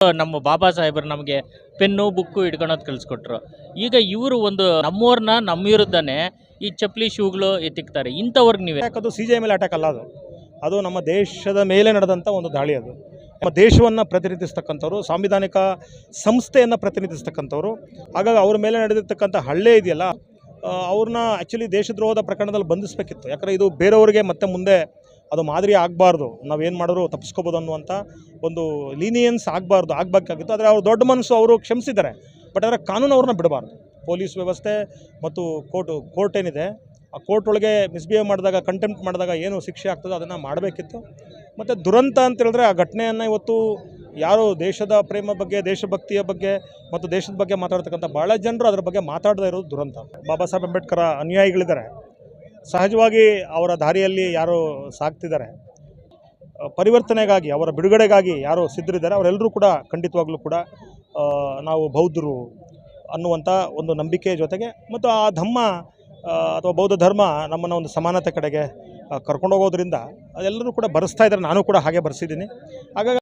ನಮ್ಮ ಬಾಬಾ ಸಾಹೇಬರು ನಮಗೆ ಪೆನ್ನು, ಬುಕ್ಕು ಇಟ್ಕೊಳೋದು ಕಲಿಸ್ಕೊಟ್ರು. ಈಗ ಇವರು ಒಂದು ನಮ್ಮವ್ರನ್ನ ನಮ್ಮ ವಿರುದ್ಧನೇ ಈ ಚಪ್ಪಲಿ ಶೂಗಳು ಎತ್ತಿಕ್ತಾರೆ. ಇಂಥವ್ರಿಗೆ ನೀವು. ಯಾಕದು ಸಿ ಜೆ ಮೇಲೆ ಅಟ್ಯಾಕ್ ಅಲ್ಲ ಅದು. ಅದು ನಮ್ಮ ದೇಶದ ಮೇಲೆ ನಡೆದಂಥ ಒಂದು ದಾಳಿ ಅದು. ನಮ್ಮ ದೇಶವನ್ನು ಪ್ರತಿನಿಧಿಸ್ತಕ್ಕಂಥವ್ರು, ಸಾಂವಿಧಾನಿಕ ಸಂಸ್ಥೆಯನ್ನು ಪ್ರತಿನಿಧಿಸ್ತಕ್ಕಂಥವ್ರು, ಹಾಗಾಗಿ ಅವ್ರ ಮೇಲೆ ನಡೆದಿರ್ತಕ್ಕಂಥ ಹಳ್ಳೆ ಇದೆಯಲ್ಲ ಅವ್ರನ್ನ ಆ್ಯಕ್ಚುಲಿ ದೇಶದ್ರೋಹದ ಪ್ರಕರಣದಲ್ಲಿ ಬಂಧಿಸಬೇಕಿತ್ತು. ಯಾಕಂದರೆ ಇದು ಬೇರೆಯವರಿಗೆ ಮತ್ತೆ ಮುಂದೆ ಅದು ಮಾದರಿ ಆಗಬಾರ್ದು. ನಾವೇನು ಮಾಡಿದ್ರು ತಪ್ಪಿಸ್ಕೋಬೋದು ಅನ್ನುವಂಥ ಒಂದು ಲೀನಿಯನ್ಸ್ ಆಗಬಾರ್ದು, ಆಗಬೇಕಾಗಿತ್ತು. ಆದರೆ ಅವ್ರು ದೊಡ್ಡ ಮನಸ್ಸು, ಅವರು ಕ್ಷಮಿಸಿದ್ದಾರೆ. ಬಟ್ ಅದರ ಕಾನೂನು ಅವ್ರನ್ನ ಬಿಡಬಾರ್ದು. ಪೊಲೀಸ್ ವ್ಯವಸ್ಥೆ ಮತ್ತು ಕೋರ್ಟ್ ಕೋರ್ಟ್ ಏನಿದೆ, ಆ ಕೋರ್ಟ್ ಒಳಗೆ ಮಿಸ್ಬಿಹೇವ್ ಮಾಡಿದಾಗ ಕಂಟೆಂಪ್ಟ್ ಮಾಡಿದಾಗ ಏನು ಶಿಕ್ಷೆ ಆಗ್ತದೋ ಅದನ್ನು ಮಾಡಬೇಕಿತ್ತು. ಮತ್ತು ದುರಂತ ಅಂತ ಹೇಳಿದ್ರೆ ಆ ಘಟನೆಯನ್ನು ಇವತ್ತು ಯಾರು ದೇಶದ ಪ್ರೇಮ ಬಗ್ಗೆ, ದೇಶಭಕ್ತಿಯ ಬಗ್ಗೆ ಮತ್ತು ದೇಶದ ಬಗ್ಗೆ ಮಾತಾಡ್ತಕ್ಕಂಥ ಭಾಳ ಜನರು ಅದರ ಬಗ್ಗೆ ಮಾತಾಡದೇ ಇರೋದು ದುರಂತ. ಬಾಬಾ ಸಾಹೇಬ್ ಅಂಬೇಡ್ಕರ್ ಅನುಯಾಯಿಗಳಿದ್ದಾರೆ. ಸಹಜವಾಗಿ ಅವರ ದಾರಿಯಲ್ಲಿ ಯಾರು ಸಾಕ್ತಿದ್ದಾರೆ. ಪರಿವರ್ತನೆಗಾಗಿ, ಅವರ ಬಿಡುಗಡೆಗಾಗಿ ಯಾರು ಸಿದ್ಧರಿದ್ದಾರೆ. ಅವರೆಲ್ಲರೂ ಕೂಡ ಖಂಡಿತವಾಗಲೂ ಕೂಡ ನಾವು ಬೌದ್ಧರು ಅನ್ನುವಂಥ ಒಂದು ನಂಬಿಕೆ ಜೊತೆಗೆ ಮತ್ತು ಆ ಧಮ್ಮ ಅಥವಾ ಬೌದ್ಧ ಧರ್ಮ ನಮ್ಮನ್ನು ಒಂದು ಸಮಾನತೆ ಕಡೆಗೆ ಕರ್ಕೊಂಡೋಗೋದ್ರಿಂದ ಅದೆಲ್ಲರೂ ಕೂಡ ಬರೆಸ್ತಾ ಇದ್ದಾರೆ. ನಾನು ಕೂಡ ಹಾಗೆ ಬರೆಸಿದ್ದೀನಿ. ಹಾಗಾಗಿ